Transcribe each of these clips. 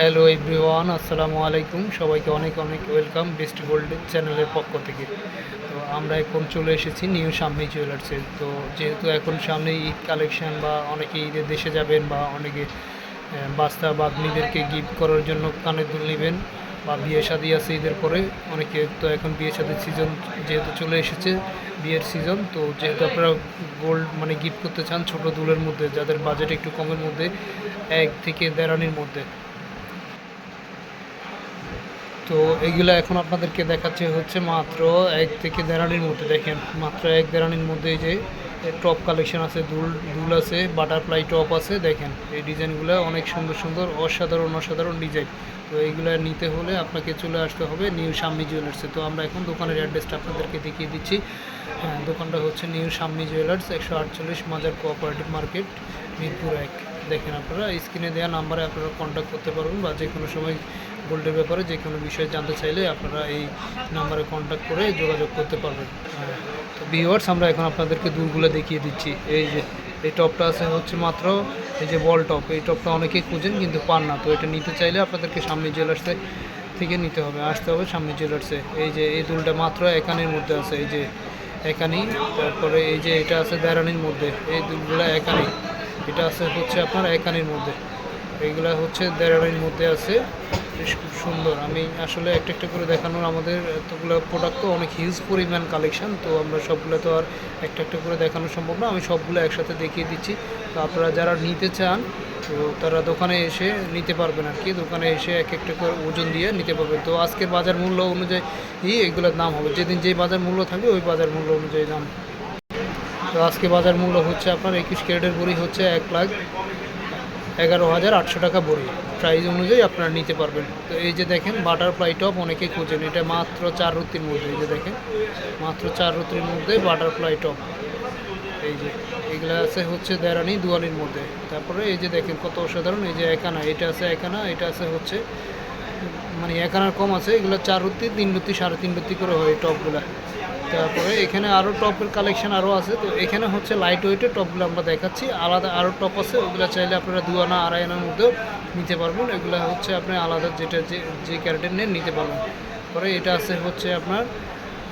Hello everyone, আসসালামু আলাইকুম। সবাইকে অনেক অনেক ওয়েলকাম বেস্ট গোল্ড চ্যানেলের পক্ষ থেকে। তো আমরা এখন চলে এসেছি নিউ সামনে জুয়েলার্সে তো যেহেতু এখন সামনে ঈদ কালেকশান বা অনেকে ঈদের দেশে যাবেন বা অনেকে বাচ্চা বা আপনিদেরকে গিফট করার জন্য কানের দুল নেবেন বা বিয়ে শাদি আছে ঈদের পরে, অনেকে তো এখন বিয়ে শাদির সিজন যেহেতু চলে এসেছে, বিয়ের সিজন তো যেহেতু আপনারা গোল্ড মানে গিফট করতে চান ছোটো দুলের মধ্যে, যাদের বাজেট একটু কমের মধ্যে, এক থেকে দেড়ানির মধ্যে। তো এগুলো এখন আপনাদেরকে দেখাচ্ছে হচ্ছে মাত্র এক থেকে দেড়ানির মধ্যে, দেখেন, মাত্র এক দেড়ানির মধ্যে যে টপ কালেকশন আছে, দুল দুল আছে বাটারফ্লাই টপ আছে, দেখেন, এই ডিজাইনগুলো অনেক সুন্দর সুন্দর, অসাধারণ অসাধারণ ডিজাইন। তো এইগুলো নিতে হলে আপনাকে চলে আসতে হবে নিউ সাম্মি জুয়েলার্সে তো আমরা এখন দোকানের অ্যাড্রেসটা আপনাদেরকে দেখিয়ে দিচ্ছি। হ্যাঁ দোকানটা হচ্ছে নিউ শাম্মি জুয়েলার্স একশো আটচল্লিশ মাজার কোঅপারেটিভ মার্কেট মিরপুর এক। দেখেন আপনারা, স্ক্রিনে দেওয়া নাম্বারে আপনারা কন্ট্যাক্ট করতে পারবেন বা যে কোনো সময় গোল্ডের ব্যাপারে যে কোনো বিষয়ে জানতে চাইলে আপনারা এই নাম্বারে কন্ট্যাক্ট করে যোগাযোগ করতে পারবেন। তো ভিওয়ার্স আমরা এখন আপনাদেরকে দূরগুলো দেখিয়ে দিচ্ছি। এই যে, এই টপটা আছে হচ্ছে মাত্র, এই যে বল টপ এই টপটা অনেকেই খুঁজেন কিন্তু পান না। তো এটা নিতে চাইলে আপনাদেরকে সামনে জুয়েলার্সে থেকে নিতে হবে, আসতে হবে সামনে জুয়েলার্সে এই যে, এই দুলটা মাত্র একানির মধ্যে আছে, এই যে একানি, তারপরে এই যে এটা আছে দেড়ানির মধ্যে, এই দুলগুলো একানি। এটা আছে হচ্ছে আপনার একানির মধ্যে। এইগুলা হচ্ছে দেড়ানির মধ্যে আছে। বেশ খুব সুন্দর। আমি আসলে একটা একটা করে দেখানোর আমাদের এতগুলো প্রোডাক্ট তো অনেক হিউজ পরিমাণ কালেকশন তো আমরা সবগুলো তো আর একটা একটা করে দেখানো সম্ভব না। আমি সবগুলো একসাথে দেখিয়ে দিচ্ছি। তো আপনারা যারা নিতে চান, তো তারা দোকানে এসে নিতে পারবেন আর কি। দোকানে এসে এক একটা করে ওজন দিয়ে নিতে পারবেন। তো আজকের বাজার মূল্য অনুযায়ী এগুলোর দাম হবে। যেদিন যেই বাজার মূল্য থাকবে, ওই বাজার মূল্য অনুযায়ী দাম। তো আজকে বাজার মূল্য হচ্ছে আপনার একুশ ক্যারেটের বড়ি হচ্ছে এক লাখ এগারো হাজার আটশো টাকা বড়ি। প্রাইস অনুযায়ী আপনারা নিতে পারবেন। তো এই যে দেখেন বাটারফ্লাই টপ অনেকে খোঁজেন। এটা মাত্র চার রুতির মধ্যে, এই যে দেখেন, মাত্র চার রুতির মধ্যে বাটারফ্লাই টপ এই যে, এগুলো আছে হচ্ছে দেরানি দুয়ালির মধ্যে। তারপরে এই যে দেখেন, কত অসাধারণ। এই যে একানা, এটা আছে একানা, এটা আছে হচ্ছে মানে একানার কম আছে। এগুলো চার রুতি তিন রুতি সাড়ে তিন রুতি করে হয় টপগুলো তারপরে এখানে আরও টপের কালেকশন আরও আছে। তো এখানে হচ্ছে লাইট ওয়েটের টপগুলো আমরা দেখাচ্ছি। আলাদা আরও টপ আছে, ওগুলো চাইলে আপনারা দু আনা, আড়াই আনার মধ্যেও নিতে পারবেন। এগুলো হচ্ছে আপনি আলাদা যেটা যে যে ক্যারেটের নেন নিতে পারবেন। পরে এটা আছে হচ্ছে আপনার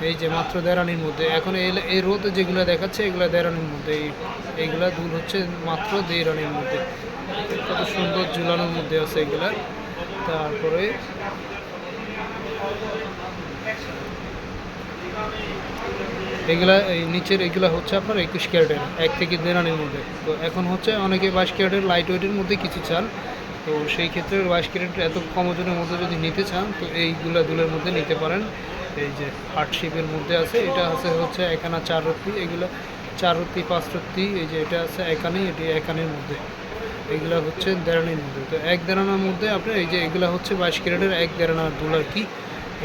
এই যে মাত্র দেড়ানির মধ্যে। এখন এই এই রোদে যেগুলো দেখাচ্ছে, এগুলো দেড়ানির মধ্যে। এই, এইগুলা দুল হচ্ছে মাত্র দেড়ানির মধ্যে। কত সুন্দর ঝুলানোর মধ্যে আছে এগুলা। তারপরে এগুলা, এই নিচের এগুলা হচ্ছে আপনার একুশ ক্যারেটের, এক থেকে দেড়ানির মধ্যে। তো এখন হচ্ছে অনেকে বাইশ ক্যারেটের লাইট ওয়েটের মধ্যে কিছু চান। তো সেই ক্ষেত্রে বাইশ ক্যারেট এত কম ওজনের মধ্যে যদি নিতে চান, তো এইগুলা দুলের মধ্যে নিতে পারেন। এই যে হার্ট শেপের মধ্যে আছে, এটা আছে হচ্ছে একানা চার রত্তি, এগুলা চার রত্তি, পাঁচ রত্তি, এই যে এটা আছে একানি, এটি একানির মধ্যে। এগুলো হচ্ছে দেড়ানির মধ্যে। তো এক দেড়ানার মধ্যে আপনি এই যে এগুলা হচ্ছে বাইশ ক্যারেটের এক দেড়ানার দুল আর কি।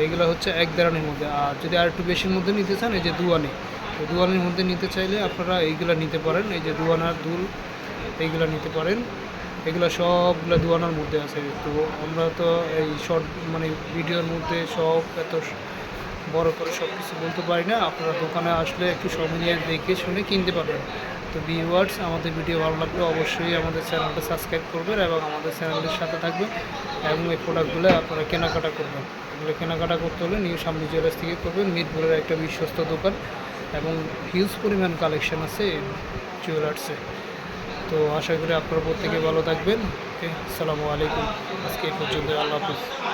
এইগুলো হচ্ছে এক দেড়ানির মধ্যে। আর যদি আর একটু বেশির মধ্যে নিতে চান, এই যে দুয়ানি তো দুয়ানির মধ্যে নিতে চাইলে আপনারা এইগুলো নিতে পারেন। এই যে দুয়ানার দুল, এইগুলো নিতে পারেন। এগুলো সবগুলো দুয়ানার মধ্যে আছে। তো আমরা তো এই শর্ট মানে ভিডিওর মধ্যে সব এত বড় করে সব কিছু বলতে পারি না। আপনারা দোকানে আসলে একটু সময় নিয়ে দেখে শুনে কিনতে পারবেন। তো ভিউয়ার্স আমাদের ভিডিও ভালো লাগলে অবশ্যই আমাদের চ্যানেলটা সাবস্ক্রাইব করবেন এবং আমাদের চ্যানেলের সাথে থাকবেন এবং এই প্রোডাক্টগুলো আপনারা কেনাকাটা করবেন। এগুলো কেনাকাটা করতে হলে নিউ সামনে জুয়েলার্স থেকে করবেন। মিরপুরের একটা বিশ্বস্ত দোকান এবং হিউজ পরিমাণ কালেকশন আছে জুয়েলার্সে তো আশা করি আপনারা প্রত্যেকে ভালো থাকবেন। ওকে, আসসালামু আলাইকুম। আজকে এই পর্যন্ত আল্লাহ হাফিজ।